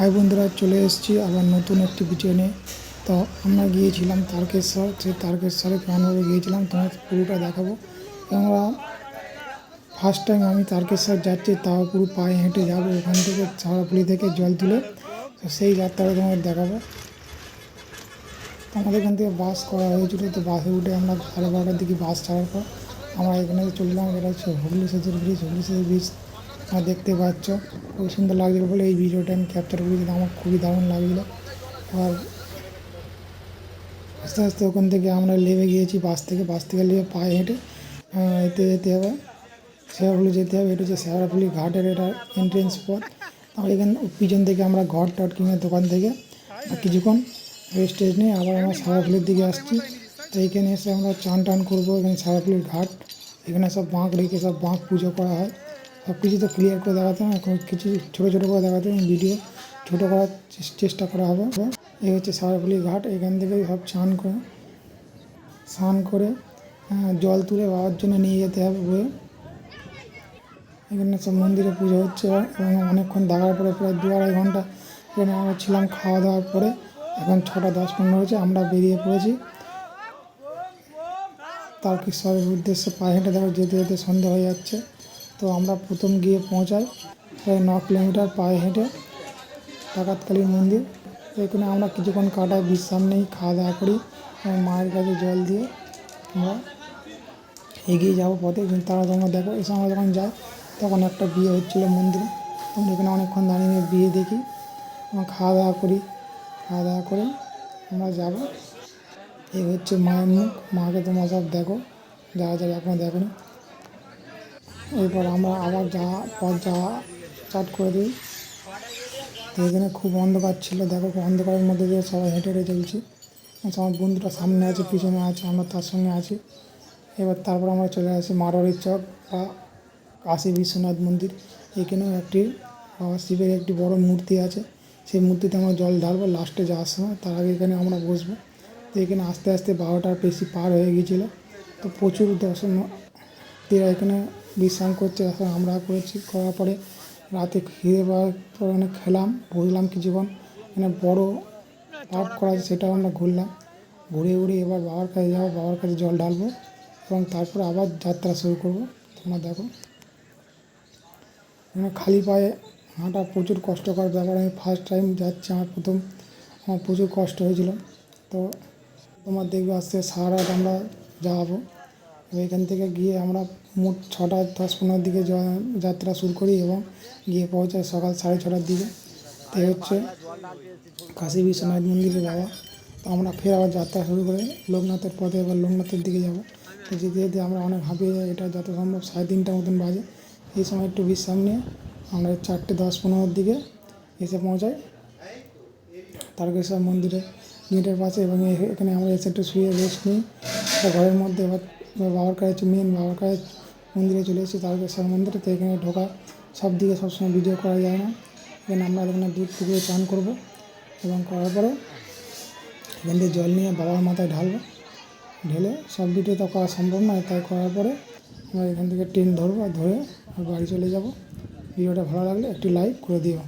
High বন্ধুরা, চলে এসেছি আবার নতুন একটি ভিডিও নিয়ে। তো আমরা গিয়েছিলাম তারকেশ্বর, সেই তারকেশ্বরে কেমনভাবে গিয়েছিলাম তোমার পুরোটা দেখাবো। আমরা ফার্স্ট টাইম আমি তারকেশ্বর যাচ্ছি, তাও পুরো পায়ে হেঁটে যাব ওখান থেকে, ছাড়াপুলি থেকে জল তুলে। তো সেই যাত্রাটা তোমাদের দেখাবো। আমাদের এখান থেকে বাস করা হয়েছিল, তো বাসে উঠে আমরা সাড়ে বারোটার দিকে বাস ছাড়ার পর আমরা এখানে চললাম এটা হচ্ছে হুগলি সেতুর ব্রিজ হুগলি সেতুর ব্রিজ তোমরা দেখতে পাচ্ছ। খুব সুন্দর লাগছিল বলে এই ভিডিওটা আমি ক্যাপচার করেছিলাম আমার খুবই দারুণ লাগছিল। আর আস্তে আস্তে ওখান থেকে আমরা নেমে গিয়েছি। বাস থেকে বাস থেকে নেমে পায়ে হেঁটে এতে যেতে হবে। শেওড়াফুলি যেতে হবে। এটা হচ্ছে শেওড়াফুলি ঘাটের এটা এন্ট্রেন্স পথ। তারপর এখানে, পিছন থেকে আমরা ঘর টট কিনে দোকান থেকে কিছুক্ষণ রেস্ট টেস্ট নিয়ে আবার আমরা শেওড়াফুলির দিকে আসছি। তো এইখানে এসে আমরা চান টান করব। এখানে শেওড়াফুলির ঘাট, এখানে সব বাঁক রেখে সব বাঁক পুজো করা হয়। সব কিছু তো ক্লিয়ার করে দেখাতে হবে। কিছু ছোটো ছোটো করে দেখাতে হবে। ভিডিও ছোটো করার চেষ্টা করা হবে। এই হচ্ছে শেওড়াফুলি ঘাট। এখান থেকে সব চান করে স্নান করে জল তুলে বাবার জন্য নিয়ে যেতে হবে বয়ে এখানে সব মন্দিরে পুজো হচ্ছে এবং অনেকক্ষণ দেখার পরে প্রায় দু আড়াই ঘণ্টা এখানে আমরা ছিলাম খাওয়া দাওয়ার পরে। এখন ছটা দশ পনেরো হয়েছে। আমরা বেরিয়ে পড়েছি। তারকেশ্বরের উদ্দেশ্যে পায়ে হেঁটে দেখো, যেতে যেতে সন্ধ্যা হয়ে যাচ্ছে। তো আমরা প্রথম গিয়ে পৌঁছাই, প্রায় ন কিলোমিটার পায়ে হেঁটে ডাকাতকালীর মন্দির। এখানে আমরা কিছুক্ষণ কাটাই, বিশ্রাম নেই, খাওয়া দাওয়া করি এবং মায়ের কাছে জল দিয়ে আমরা এগিয়ে যাব পথে। কিন্তু তারা তোমরা দেখো, এসে আমরা যখন যাই, তখন একটা বিয়ে হচ্ছিল মন্দিরে। তখন এখানে অনেকক্ষণ দাঁড়িয়ে বিয়ে দেখি এবং খাওয়া দাওয়া করি। খাওয়া দাওয়া করে আমরা যাব। এই হচ্ছে মায়ের মুখ। মাকে তোমরা সব দেখো, যারা যারা এখনও দেখো এরপর আমরা আবার যাওয়া পথ যাওয়া স্টার্ট করে দিই। তো এখানে খুব অন্ধকার ছিল দেখো অন্ধকারের মধ্যে দিয়ে সবাই হেঁটে হেঁটে চলছি। আচ্ছা, আমার বন্ধুটা সামনে আছে পিছনে আছে আমরা তার সঙ্গে আছি। এবার তারপর আমরা চলে আসি মারোয়ারি চক বা কাশী বিশ্বনাথ মন্দির। এখানেও একটি বাবা শিবের একটি বড় মূর্তি আছে। সেই মূর্তিতে আমরা জল ঢালবো লাস্টে যাওয়ার সময় তার আগে এখানে আমরা বসবো। তো এখানে আস্তে আস্তে বারোটার বেশি পার হয়ে গিয়েছিল। তো প্রচুর দর্শনার্থীরা এখানে বিশ্রাম করছে এখন আমরা করেছি, করার পরে রাতে খেয়ে পাওয়ার পরে অনেক খেলাম বুঝলাম কিছুক্ষণ। মানে বড়ো পার্ক করা আছে সেটাও আমরা ঘুরলাম ঘুরে ঘুরে এবার বাবার কাছে যাব, বাবার কাছে জল ঢালবো এবং তারপর আবার যাত্রা শুরু করব। তোমরা দেখো। মানে খালি পায়ে হাঁটা প্রচুর কষ্টকর ব্যাপার। আমি ফার্স্ট টাইম যাচ্ছি, আমার প্রথম, আমার প্রচুর কষ্ট হয়েছিল। তো তোমার দেখবে আস্তে সারা রাত আমরা যাব। এখান থেকে গিয়ে আমরা মোট ছটা, দশ পনেরোর দিকে যাত্রা শুরু করি এবং গিয়ে পৌঁছাই সকাল সাড়ে ছটার দিকে। তো হচ্ছে কাশী বিশ্বনাথ মন্দিরে বাবা। তো আমরা ফের আবার যাত্রা শুরু করে লোকনাথের পথে এবার লোকনাথের দিকে যাব। তো যেতে যেতে আমরা অনেক হাঁপিয়ে যাই, এটা যত সম্ভব সাড়ে তিনটা মতন বাজে। এই সময় একটু বিশ্রাম নিয়ে আমরা চারটে, দশ, পনেরোর দিকে এসে পৌঁছাই তারকেশ্বর মন্দিরে গেটের পাশে এবং এখানে আমরা এসে একটু শুয়ে রেস্ট নিই। ঘরের মধ্যে এবার বাবার কাছে মেন বাবার কাছে মন্দিরে চলে এসেছি। তারকেশ্বর মন্দিরে তো এখানে ঢোকা। সব দিকে সবসময় ভিডিও করা যায় না। এখানে আমরা এখানে দুধ পুকুরে চান করব এবং করার পরে এখান জল নিয়ে বাবার মাথায় ঢালবো। ঢেলে সব ভিডিও তো করা সম্ভব নয়, তাই করার পরে আমরা এখান থেকে ট্রেন ধরবো আর ধরে বাড়ি চলে যাব। ভিডিওটা ভালো লাগলে একটি লাইক করে দিও।